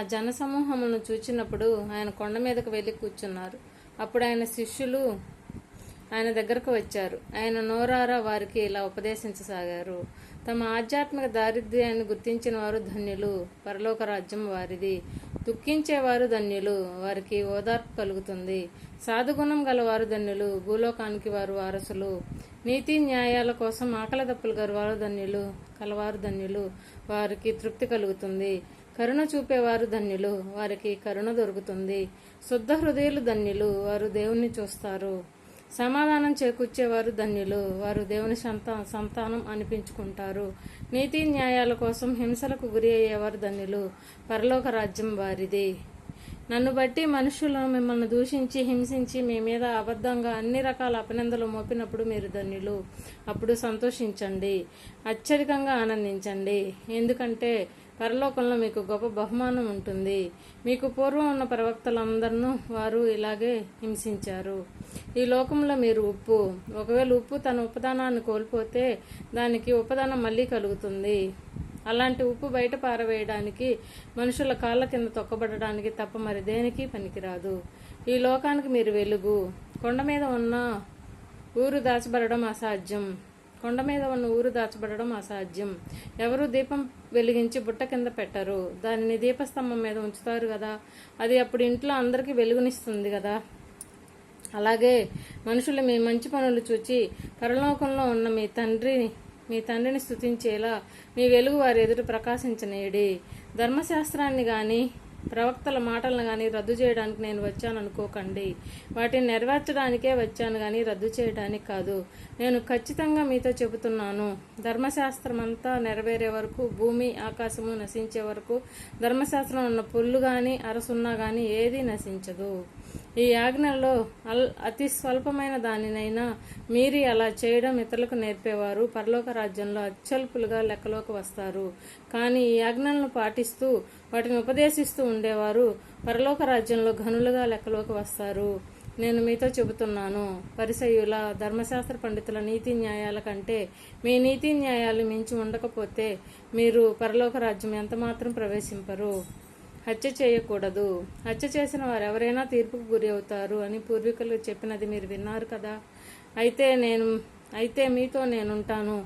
ఆ జనసమూహమును చూచినప్పుడు ఆయన కొండ మీదకు వెళ్ళి కూర్చున్నారు. అప్పుడు ఆయన శిష్యులు ఆయన దగ్గరకు వచ్చారు. ఆయన నోరారా వారికి ఇలా ఉపదేశించసాగారు. తమ ఆధ్యాత్మిక దారిద్ర్యాన్ని గుర్తించిన వారు ధన్యులు. పరలోక రాజ్యం వారిది. దుఃఖించేవారు ధన్యులు. వారికి ఓదార్పు కలుగుతుంది. సాధుగుణం గలవారు ధన్యులు. భూలోకానికి వారు వారసులు. నీతి న్యాయాల కోసం ఆకలి దప్పులు గలవారు ధన్యులు. కలవారు ధన్యులు. వారికి తృప్తి కలుగుతుంది. కరుణ చూపేవారు ధన్యులు. వారికి కరుణ దొరుకుతుంది. శుద్ధ హృదయులు ధన్యులు. వారు దేవుణ్ణి చూస్తారు. సమాధానం చేకూర్చేవారు ధన్యులు. వారు దేవుని సంతా సంతానం అనిపించుకుంటారు. నీతి న్యాయాల కోసం హింసలకు గురి అయ్యేవారు ధన్యులు. పరలోక రాజ్యం వారిది. నన్ను బట్టి మనుషులు మిమ్మల్ని దూషించి హింసించి మీ మీద అబద్ధంగా అన్ని రకాల అభినందనలు మోపినప్పుడు మీరు ధన్యులు. అప్పుడు సంతోషించండి. అత్యధికంగా ఆనందించండి. ఎందుకంటే పరలోకంలో మీకు గొప్ప బహుమానం ఉంటుంది. మీకు పూర్వం ఉన్న ప్రవక్తలందరినూ వారు ఇలాగే హింసించారు. ఈ లోకంలో మీరు ఉప్పు. ఒకవేళ ఉప్పు తన ఉపదానాన్ని కోల్పోతే దానికి ఉపదానం మళ్ళీ కలుగుతుంది. అలాంటి ఉప్పు బయట పారవేయడానికి మనుషుల కాళ్ళ కింద తొక్కబడడానికి తప్ప మరి దేనికి పనికిరాదు. ఈ లోకానికి మీరు వెలుగు. కొండ మీద ఉన్న ఊరు దాచబడడం అసాధ్యం. కొండ మీద ఉన్న ఊరు దాచబడడం అసాధ్యం. ఎవరు దీపం వెలిగించి బుట్ట కింద పెట్టరు. దానిని దీపస్తంభం మీద ఉంచుతారు కదా. అది అప్పుడు ఇంట్లో అందరికీ వెలుగునిస్తుంది కదా. అలాగే మనుషులు మీ మంచి పనులు చూచి పరలోకంలో ఉన్న మీ తండ్రి మీ తండ్రిని స్తుతించేలా మీ వెలుగు వారి ఎదురు ప్రకాశించనేడి ధర్మశాస్త్రాన్ని కానీ ప్రవక్తల మాటలను కానీ రద్దు చేయడానికి నేను వచ్చాను అనుకోకండి. వాటిని నెరవేర్చడానికే వచ్చాను కానీ రద్దు చేయడానికి కాదు. నేను ఖచ్చితంగా మీతో చెబుతున్నాను. ధర్మశాస్త్రం అంతా నెరవేరే వరకు భూమి ఆకాశము నశించే వరకు ధర్మశాస్త్రం ఉన్న పుల్లు కానీ అరసున్నా కానీ ఏదీ నశించదు. ఈ ఆజ్ఞలో అల్ అతి స్వల్పమైన దానినైనా మీరి అలా చేయడం ఇతరులకు నేర్పేవారు. పరలోక రాజ్యంలో అత్యల్పులుగా లెక్కలోకి వస్తారు. కానీ ఈ ఆజ్ఞలను పాటిస్తూ వాటిని ఉపదేశిస్తూ ఉండేవారు. పరలోక రాజ్యంలో ఘనులుగా లెక్కలోకి వస్తారు. నేను మీతో చెబుతున్నాను పరిసయుల ధర్మశాస్త్ర పండితుల నీతి న్యాయాల కంటే మీ నీతి న్యాయాలు మించి ఉండకపోతే మీరు పరలోక రాజ్యం ఎంతమాత్రం ప్రవేశింపరు. హత్య చేయకూడదు. హత్య చేసిన వారు ఎవరైనా తీర్పుకు గురి అవుతారు అని పూర్వీకులు చెప్పినది మీరు విన్నారు కదా. అయితే నేను అయితే మీతో నేనుంటాను.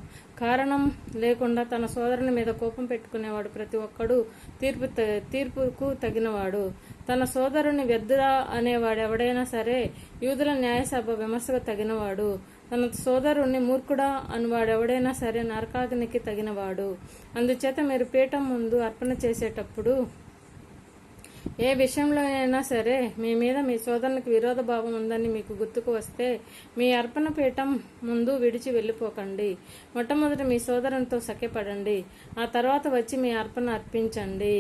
కారణం లేకుండా తన సోదరుని మీద కోపం పెట్టుకునేవాడు ప్రతి ఒక్కడు తీర్పు తీర్పుకు తగినవాడు. తన సోదరుని వ్యర్థురా అనేవాడు ఎవడైనా సరే యూదుల న్యాయసభ విమర్శకు తగినవాడు. తన సోదరుణ్ణి మూర్ఖుడా అనువాడు ఎవడైనా సరే నరకాగ్నికి తగినవాడు. అందుచేత మీరు పీఠం ముందు అర్పణ చేసేటప్పుడు ఏ విషయంలో అయినా సరే మీ మీద మీ సోదరునికి విరోధ భావం ఉందని మీకు గుర్తుకు వస్తే మీ అర్పణ పీఠం ముందు విడిచి వెళ్ళిపోకండి. మొట్టమొదట మీ సోదరునితో సఖ్యపడండి. ఆ తర్వాత వచ్చి మీ అర్పణ అర్పించండి.